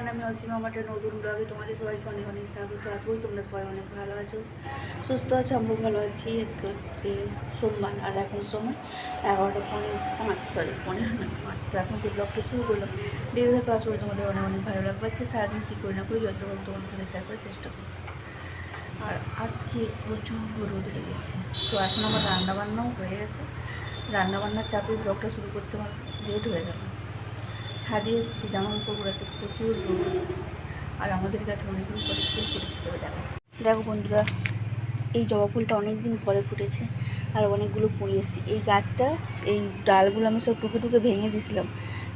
আর আমি অসীমা মাঠের নতুন ব্লগে তোমাদের সবাইকে অনেক অনেক স্বাগত। আসব তোমরা সবাই অনেক ভালো আছো, সুস্থ আছো, আমিও ভালো আছি। আজকে হচ্ছে সোমবার আর এখন সময় এগারোটা পনেরো, পাঁচ সরি পনেরো না, পাঁচ। তো এখন যে ব্লগটা শুরু করলাম দিদিদের পাস করে তোমাদের অনেক অনেক ভালো লাগবে। আজকে সারাদিন কী করি না করি যতক্ষণ তোমাদের সাথে শেয়ার করার চেষ্টা করি আর আজকে প্রচুর রোদ লেগেছে তো এখন আমার রান্নাবান্নাও হয়ে গেছে। রান্নাবান্নার চাপে ব্লগটা শুরু করতে আমার লেট হয়ে গেল। ছাদে এসেছি জামা কাপড় পরাতে প্রচুর আর আমাদের কাছে অনেকদিন পরে ফুল ফুটেছে দেখাচ্ছে দেখো বন্ধুরা, এই জবা ফুলটা অনেক দিন পরে ফুটেছে আর অনেকগুলো ফুল এসেছে। এই গাছটা, এই ডালগুলো আমি সব টুকে টুকে ভেঙে দিয়েছিলাম।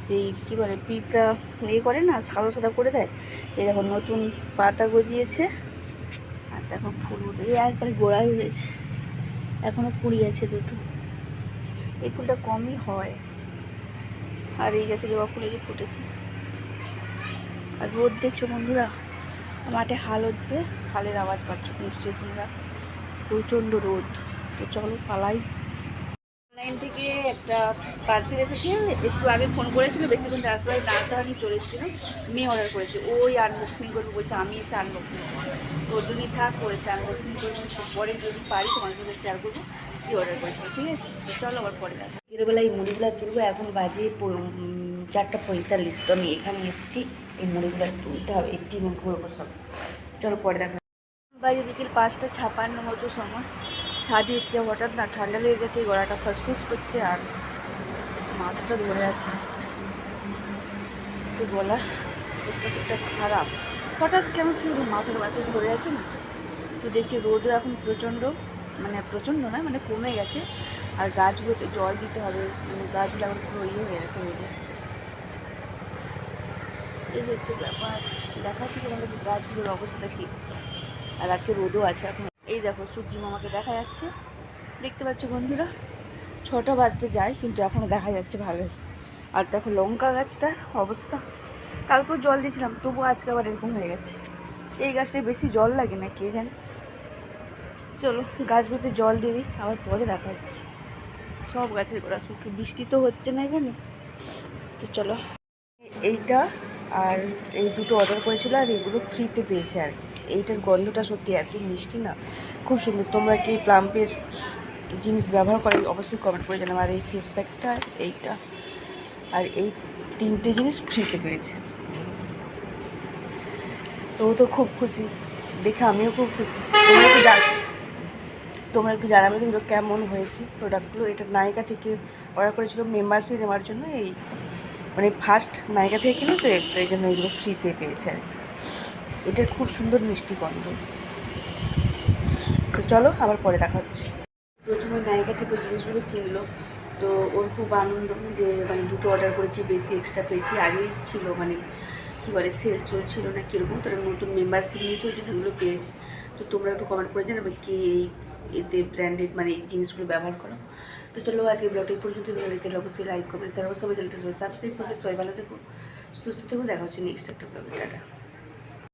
যে কী বলে, পিঁপড়া ইয়ে করে না, সাদা সাদা করে দেয়? এই দেখো নতুন পাতা গজিয়েছে। আর দেখো ফুল উঠে একবারে গোড়াই হয়েছে এখনও কুড়ি আছে দুটো। এই ফুলটা কমই হয়। আর এই গাছে জবা ফুলে যে ফুটেছে। আর রোদ দেখছ বন্ধুরা? মাঠে হাল হচ্ছে, হালের আওয়াজ পাচ্ছ নিশ্চয়ই তোমরা প্রচণ্ড রোদ। তো চলো পালাই। অনলাইন থেকে একটা পার্সেল এসেছে, একটু আগে ফোন করেছিল বেশিক্ষণ রাস্তায় দাঁড়াতে হয়নি চলে এসেছিল মেয়ে অর্ডার করেছে। ওই আনবক্সিং করবে বলছে, আমি এসে আনবক্সিং করব। ওর জন্যই থাক করেছে আনবক্সিং করব। পরে যদি পারি তোমার সাথে শেয়ার করব, কি অর্ডার করেছিল, ঠিক আছে? চলো আবার পরে দেখা বিকেলবেলা এই মুড়িগুলো তুলবো, এখন বাজে চারটা পঁয়তাল্লিশ। তো আমি এখানে এসেছি, এই মুড়িগুলো তুলতে হবে, একটি মন করব সব চলো পরে দেখা বাজে বিকেল পাঁচটা ছাপান্ন মতো সময়। ছাদে এসছে, হঠাৎ না ঠান্ডা লেগে গেছে গলাটা ফসফস করছে আর মাথাটা ধরে আছে। তো গলা অবস্থা খারাপ। হঠাৎ কেমন কি? মাথার মাথা ধরে আছে না? তো দেখছি রোদও এখন প্রচণ্ড মানে প্রচণ্ড নয় মানে কমে গেছে। আর গাছগুলোতে জল দিতে হবে গাছগুলো এখন পুরো ইয়ে হয়ে গেছে এই হচ্ছে ব্যাপার, দেখাচ্ছি তোমাদের গাছগুলোর অবস্থা কি। আর আজকে রোদও আছে এখন। এই দেখো, সূর্যি মামাকে দেখা যাচ্ছে। দেখতে পাচ্ছ বন্ধুরা, ছটা বাজতে যায়, কিন্তু এখনও দেখা যাচ্ছে ভালোই। আর দেখো লঙ্কা গাছটার অবস্থা। কালকেও জল দিয়েছিলাম তবু আজকে আবার এরকম হয়ে গেছে। এই গাছটায় বেশি জল লাগে না, কে জানে? চলো, গাছগুলোতে জল দিয়ে দিই, আবার পরে দেখা হচ্ছে। সব গাছের গোড়া শুকিয়ে বৃষ্টি তো হচ্ছে না এখানে। তো চলো, এইটা আর এই দুটো অর্ডার করেছিল আর এগুলো ফ্রিতে পেয়েছে আর। এইটার গন্ধটা সত্যি এত মিষ্টি না, খুব সুন্দর। তোমরা কি প্লাম্পের জিনিস ব্যবহার করে, অবশ্যই কমেন্ট করে জানাব। আর এই ফেস প্যাকটা এইটা, আর এই তিনটে জিনিস ফ্রিতে পেয়েছে। তো তো খুব খুশি, দেখে আমিও খুব খুশি। তোমরা জান। তোমরা একটু জানাবে এগুলো কেমন হয়েছে প্রোডাক্টগুলো এটা নায়িকা থেকে অর্ডার করেছিল মেম্বারশিপ নেওয়ার জন্য এই মানে ফার্স্ট নায়িকা থেকে কিনে তো তো এই জন্য এগুলো ফ্রিতে পেয়েছে আর। এটার খুব সুন্দর মিষ্টি গন্ধ। তো চলো আবার পরে দেখা হচ্ছে। প্রথমে নায়িকা থেকে জিনিসগুলো কিনলো। তো ওর খুব আনন্দ যে মানে দুটো অর্ডার করেছি, বেশি এক্সট্রা পেয়েছি। আগেই ছিল মানে কী বলে সেল চলছিল না কীরকম তারা নতুন মেম্বারশিপ নিয়েছে, ওই জন্য ওগুলো পেয়েছে। তো তোমরা একটু কমেন্ট করে জানাবে কি এই এতে ব্র্যান্ডেড মানে এই জিনিসগুলো ব্যবহার করো। তো চলো আজকে ব্লগটি পর্যন্ত ভালো অবশ্যই লাইক করবে স্যার সবাই চ্যানেলটা সবাই সাবস্ক্রাইব করবে। সবাই ভালো থেকো, সুস্থ থেকো, দেখা হচ্ছে নেক্সট একটা ব্লগে টাটা।